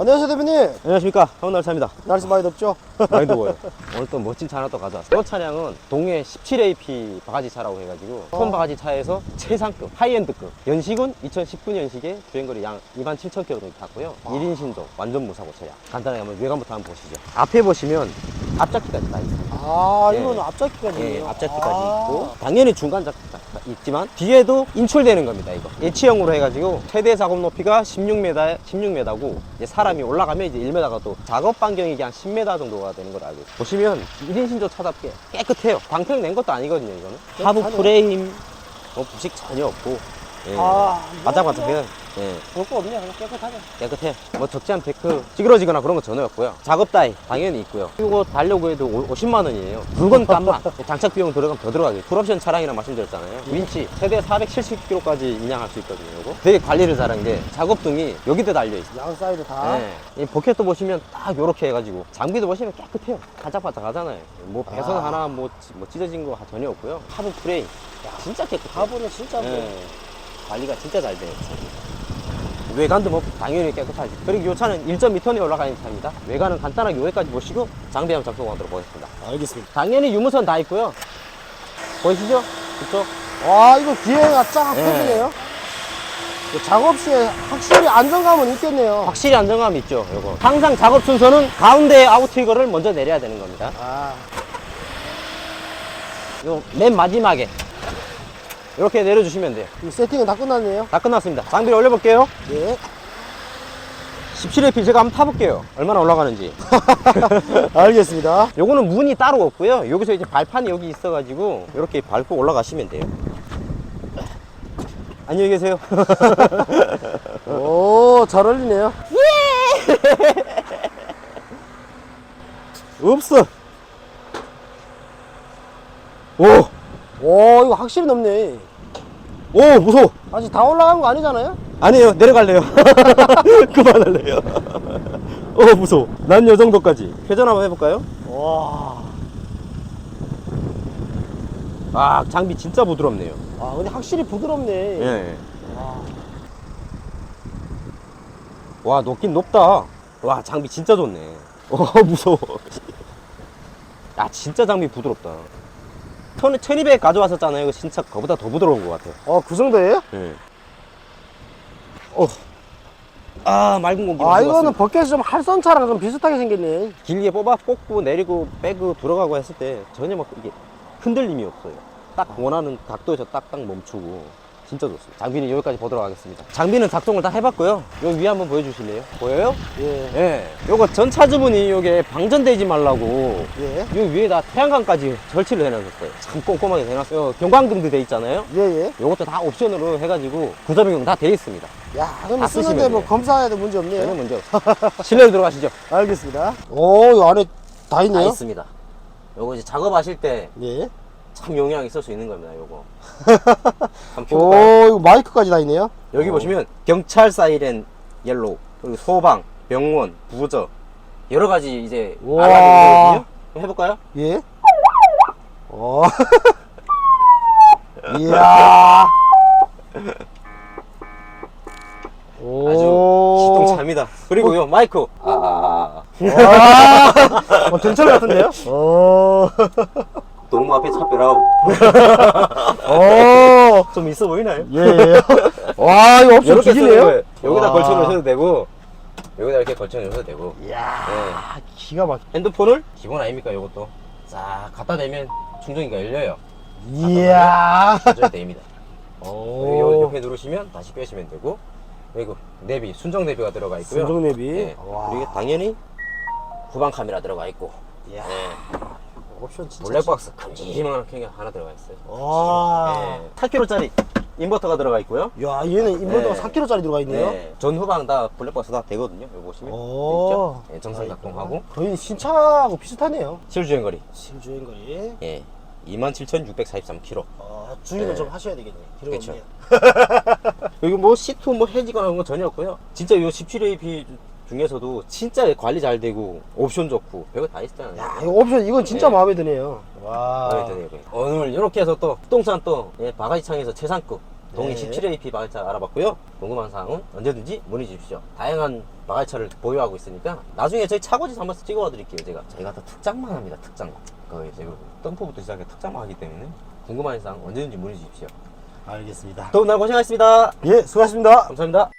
안녕하세요 대표님. 안녕하십니까. 황날차입니다. 날씨 많이 덥죠? 많이 더워요. 오늘 또 멋진 차 하나 또 가져왔어요 이 차량은 동해 17AP 바가지 차라고 해가지고 손 바가지 차에서 최상급 하이엔드급. 연식은 2019년식에 주행거리 양 27,000km 정도 탔고요. 1인 신도 완전 무사고 차량. 간단하게 한번 외관부터 한번 보시죠. 앞에 보시면 앞자키까지 다 있습니다 아 예. 이거는 앞자키까지 예, 앞자키까지 아. 있고 당연히 중간 자키가 있지만 뒤에도 인출되는 겁니다 이거. 예치형으로 해가지고 최대 작업 높이가 16m 16m고 이제 사람이 올라가면 이제 1m가 또 작업 반경이 한 10m 정도가 되는 걸 알고 있어요. 보시면 1인 신조 차답게 깨끗해요. 방평 낸 것도 아니거든요 이거는. 하부. 프레임 뭐 부식 전혀 없고. 예. 아, 바짝바짝해요 예. 볼 거 없네 그냥 깨끗하게 깨끗해. 뭐 적재한 데크 찌그러지거나 그런 거 전혀 없고요. 작업 따위 당연히 있고요. 이거 달려고 해도 오- 50만 원이에요. 물건 값만. 장착 비용 들어가면 더 들어가죠. 풀옵션 차량이라 말씀드렸잖아요. 윈치 최대 470kg까지 인양할 수 있거든요. 이거. 되게 관리를 잘한 게 작업등이 여기다 달려 있어요. 양 사이드 다 네. 이 포켓도 보시면 딱 요렇게 해가지고 장비도 보시면 깨끗해요. 바짝바짝 하잖아요. 뭐 배선 아. 하나 뭐, 찌- 뭐 찢어진 거 전혀 없고요. 하부 프레임. 진짜 깨끗해요. 가보는 진짜 뭐 예. 관리가 진짜 잘 돼요. 외관도 뭐 당연히 깨끗하지. 그리고 이 차는 1.2톤에 올라가는 차입니다. 외관은 간단하게 여기까지 보시고 장비 한번 작동하도록 하겠습니다. 알겠습니다 당연히 유무선 다 있고요. 보이시죠? 그쪽? 와 이거 기회가 쫙 예. 펴지네요 그 작업 시에 확실히 안정감은 있겠네요 확실히 안정감이 있죠. 요거. 항상 작업 순서는 가운데 아웃트리거를 먼저 내려야 되는 겁니다. 아 요맨 마지막에 이렇게 내려주시면 돼요. 이 세팅은 다 끝났네요 다 끝났습니다. 장비를 올려볼게요. 예 17AP 제가 한번 타볼게요. 얼마나 올라가는지. 알겠습니다 요거는 문이 따로 없고요. 여기서 이제 발판이 여기 있어가지고 이렇게 밟고 올라가시면 돼요. 안녕히 계세요. 오 잘 어울리네요 없어. 오, 오 이거 확실히 높네 오 무서워. 아직 다 올라간 거 아니잖아요? 아니에요. 내려갈래요. 그만할래요. 어 무서워. 난 요 정도까지. 회전 한번 해볼까요? 와 아 장비 진짜 부드럽네요. 아, 근데 확실히 부드럽네. 예. 와, 와 높긴 높다. 와 장비 진짜 좋네. 어 무서워. 야 진짜 장비 부드럽다. 1200 가져왔었잖아요. 이거 진짜 그보다 더 부드러운 것 같아요. 어, 그 정도예요? 예. 어. 아 맑은 공기. 아, 이거는 버켓이 좀 할선차랑 좀 비슷하게 생겼네. 길게 뽑아 뽑고 내리고 빼고 들어가고 했을 때 전혀 막 이게 흔들림이 없어요. 딱 원하는 각도에서 딱딱 멈추고 진짜 좋습니다. 장비는 여기까지 보도록 하겠습니다. 장비는 작동을 다 해봤고요. 여기 위에 한번 보여주실래요? 보여요? 예. 예. 요거 전 차주분이 요게 방전되지 말라고 예. 요 위에다 태양광까지 설치를 해놨었어요. 참 꼼꼼하게 해놨어요. 경광등도 돼 있잖아요. 예, 예. 요것도 다 옵션으로 해가지고 구조 변경 다 돼 있습니다. 야, 그럼 다 쓰는데 쓰시면 뭐 돼요. 검사해도 문제 없네요. 문제 없어요. 실내로 들어가시죠. 알겠습니다. 오, 이 안에 다 다 있네요. 있습니다. 요거 이제 작업하실 때 예. 참 용이하게 쓸 수 있는 겁니다, 요거. 한번 오? 이거 마이크까지 다 있네요. 여기 어. 보시면 경찰 사이렌 옐로우, 그리고 소방, 병원, 부저 여러 가지 이제 우와. 알람이 있거든요. 한번 해볼까요? 예. 오. 이야. 오. 아주 기똥차입니다. 그리고 요 마이크. 아, 아, 아. 와. 어, 전철 같은데요? 오. 너무 앞에 차 빼라고. 오. 좀 있어 보이나요? 예, 예. 와, 이거 옵션 이렇게 쓰는 죽이네요? 여기다 와. 걸쳐 놓으셔도 되고, 여기다 이렇게 걸쳐 놓으셔도 되고. 이야, 기가 막혀. 핸드폰을 기본 아닙니까, 요것도. 싹 갖다 대면 충전기가 열려요. 이야. 조절이 됩니다. 그리고 요 오. 옆에 누르시면 다시 빼시면 되고 그리고 내비 순정 내비가 들어가 있고요. 순정 내비. 네. 와. 그리고 당연히 후방 카메라 들어가 있고 이야. 네. 옵션 진짜. 블랙박스 큼지막하게 하나 들어가 있어요. 와. 네. 8kg짜리 인버터가 들어가 있고요. 야, 얘는 인버터가 네. 4kg짜리 들어가 있네요. 네. 전 후방 다 블랙박스 다 되거든요. 여기 보시면 오. 있죠? 네, 정상 작동하고 거의 신차하고 비슷하네요. 실주행 거리 실주행 거리. 예. 27,643km. 아, 주의를 네. 좀 하셔야 되겠네. 없네요. 여기 뭐 시트 뭐 해지거나 그런 거 전혀 없고요. 진짜 요 17AP 중에서도 진짜 관리 잘 되고 옵션 좋고 별거 다 있잖아요. 야, 이거 옵션 이건 진짜 네. 마음에 드네요. 와. 마음에 드네요. 오늘 이렇게 해서 또 부동산 또 예, 바가지 창에서 최상급 동해 네. 17AP 바가지차 알아봤고요. 궁금한 사항은 언제든지 문의 주십시오. 다양한 바가지차를 보유하고 있으니까 나중에 저희 차고지 한번 찍어와 드릴게요. 제가 저희가 다 특장만 합니다. 특장만. 거의 제가 덤프부터 시작해 특장만 하기 때문에 궁금한 사항 언제든지 문의 주십시오. 알겠습니다. 더운 날 고생하셨습니다. 예, 수고하셨습니다. 감사합니다.